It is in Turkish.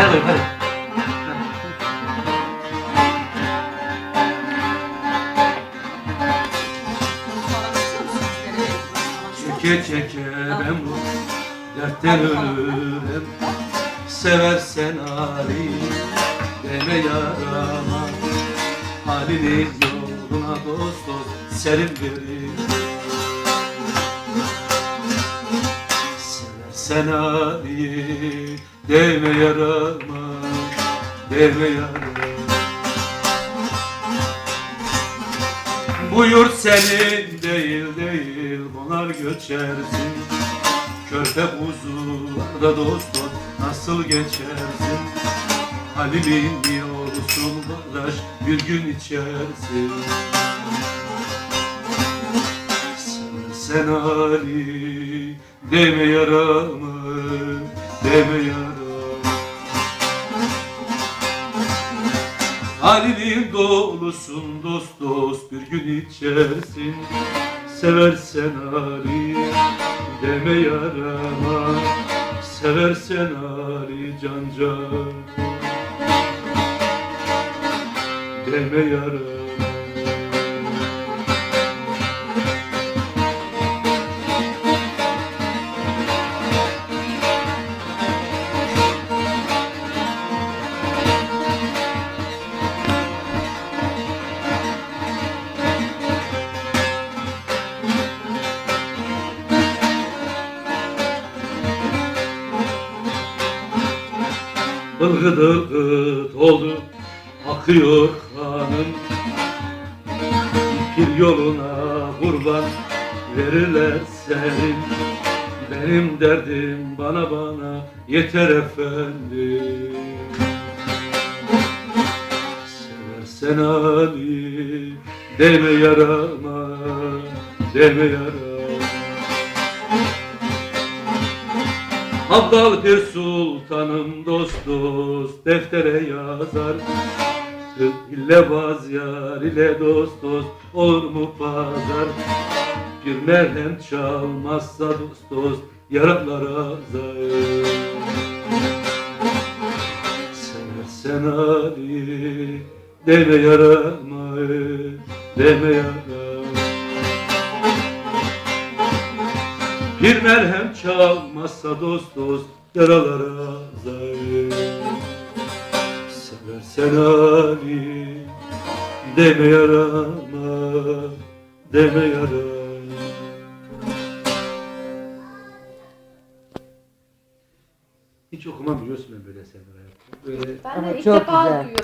Hadi hadi. Çeke çeke ben bu dertten ölürüm. Seversen Ali deme yarama. Halinin yoluna dost dost serin verir. Seversen Ali deme yarama Deme yarama. Bu yurt senin değil değil Bunar göçersin. Körpe kuzularda dost dost Nasıl geçersin? Halil'in yolsun kardeş Bir gün içersin. Sen, sen Ali Deme yaramı Deme yaramı Halil'in dolusun dost dost bir gün içersin. Seversen Ali deme yarama Seversen Ali can can Deme yarama Ilgıt oldu akıyor kanım. Bir yoluna kurban verirler senin. Benim derdim bana bana yeter efendim. Seversen Ali deme yarama deme yarama Abdal bir sultanım dost deftere yazar. İle baz yar ile dost dost olur mu pazar? Bir merhem çalmazsa dost dost yaralar azar. Seversen Ali deme yarama deme yarama Bir merhem çalmazsa dost dost yaralara zahir Seversen Ali deme yarama deme yarama Hiç okumam biliyorsun ben böyle hayatta. Böyle Ben Ama de ilk çok defa güzel. duyuyorum.